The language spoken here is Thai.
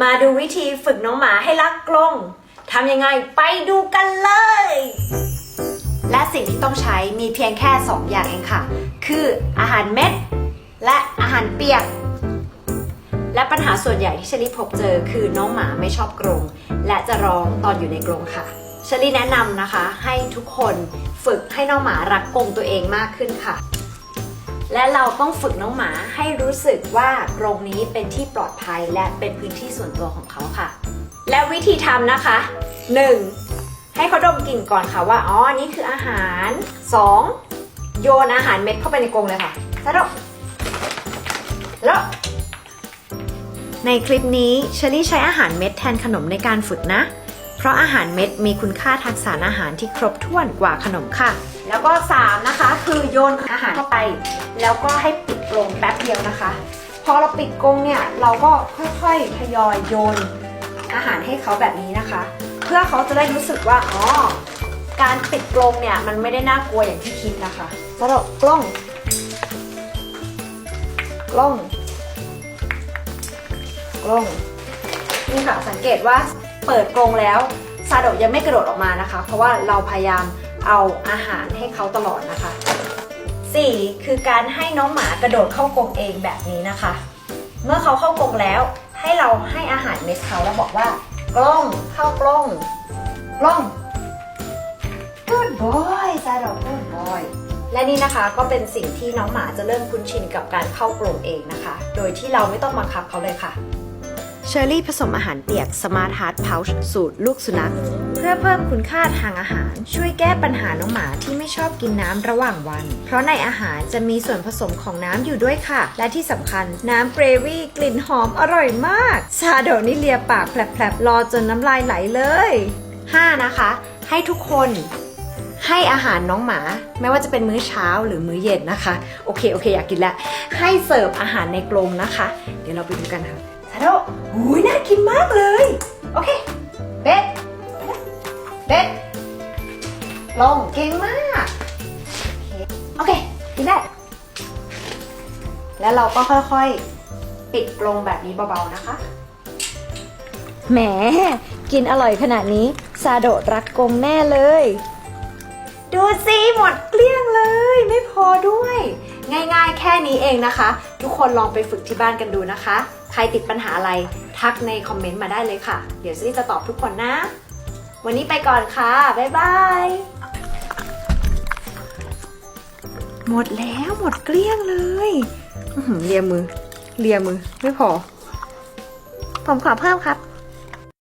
มาดูวิธีฝึกน้องหมาให้รักกรงทำยังไงไปดูกันเลย และสิ่งที่ต้องใช้มีเพียงแค่ 2 อย่างเองค่ะ คืออาหารเม็ด และอาหารเปียก และปัญหาส่วนใหญ่ที่ชลีพบเจอคือน้องหมาไม่ชอบกรง และจะร้องตอนอยู่ในกรงค่ะชลีแนะนำนะคะ ให้ทุกคนฝึกให้น้องหมารักกรงตัวเองมากขึ้นค่ะ และเราต้องฝึกน้องหมาให้รู้สึกว่ากรงนี้เป็นที่ปลอดภัยและเป็นพื้นที่ส่วนตัวของเขาค่ะ และวิธีทำนะคะ 1. ให้เขาดมกลิ่นก่อนค่ะว่าอ๋ออันนี่คืออาหาร 2. โยนอาหารเม็ดเข้าไปในกรงเลยค่ะสะดแล้วในคลิปนี้เชอรี่ใช้อาหารเม็ดแทนขนมในการฝึกนะ เพราะอาหารเม็ดมีคุณค่าทางสารอาหารที่ครบถ้วนกว่าขนมค่ะ แล้วก็ 3 นะคะ คือโยนอาหารเข้าไป แล้วก็ให้ปิดกรงแป๊บเดียวนะคะ พอเราปิดกรงเนี่ยเราก็ค่อยๆทยอยโยนอาหารให้เขาแบบนี้นะคะ เพื่อเขาจะได้รู้สึกว่าอ๋อการปิดกรงเนี่ยมันไม่ได้น่ากลัวอย่างที่คิดนะคะสะดกกล้องกล้องกรงนี่ค่ะสังเกตว่า เปิดกรงแล้วซาโดะยังไม่กระโดดออกมานะคะ เพราะว่าเราพยายามเอาอาหารให้เขาตลอดนะคะ 4. คือการให้น้องหมากระโดดเข้ากรงเองแบบนี้นะคะ เมื่อเขาเข้ากรงแล้วให้เราให้อาหารเม็ดเขาแล้วบอกว่ากล้องเข้ากล้องกล้อง good boy ซาโดะ good boy และนี่นะคะก็เป็นสิ่งที่น้องหมาจะเริ่มคุ้นชินกับการเข้ากรงเองนะคะ โดยที่เราไม่ต้องบังคับเขาเลยค่ะ เชอรี่ผสมอาหารเปียก Smart Heart Pouch สูตรลูกสุนัข เพื่อเพิ่มคุณค่าทางอาหาร ช่วยแก้ปัญหาน้องหมาที่ไม่ชอบกินน้ำระหว่างวัน เพราะในอาหารจะมีส่วนผสมของน้ำอยู่ด้วยค่ะ และที่สำคัญน้ำเกรวี่กลิ่นหอมอร่อยมากซาโดนี่เลียปากแผลบๆรอจนน้ำลายไหลเลย 5. นะคะ ให้ทุกคนให้อาหารน้องหมา ไม่ว่าจะเป็นมื้อเช้าหรือมื้อเย็นนะคะ โอเค โอเค อยากกินแล้ว ให้เสิร์ฟอาหารในกรงนะคะ เดี๋ยวเราไปดูกันค่ะ ซาโดอุ้ยน่ากินมากเลย โอเคเบ็ดเบ็ด ลงเก่งมาก โอเค กินได้ แล้วเราก็ค่อยๆ ปิดกรงแบบนี้เบาๆนะคะ แหม กินอร่อยขนาดนี้ ซาโดะรักกรงแน่เลย ดูสิหมดเกลี้ยงเลย ไม่พอด้วย ง่าย ๆ แค่นี้เองนะคะ ทุกคนลองไปฝึกที่บ้านกันดูนะคะ ใครติดปัญหาอะไรทักในคอมเมนต์มาได้เลยค่ะ เดี๋ยวซี่จะตอบทุกคนนะ วันนี้ไปก่อนค่ะ บ๊ายบาย หมดแล้วหมดเกลี้ยงเลยเลียมือเลียมือ ไม่พอ ผมขอเพิ่มครับ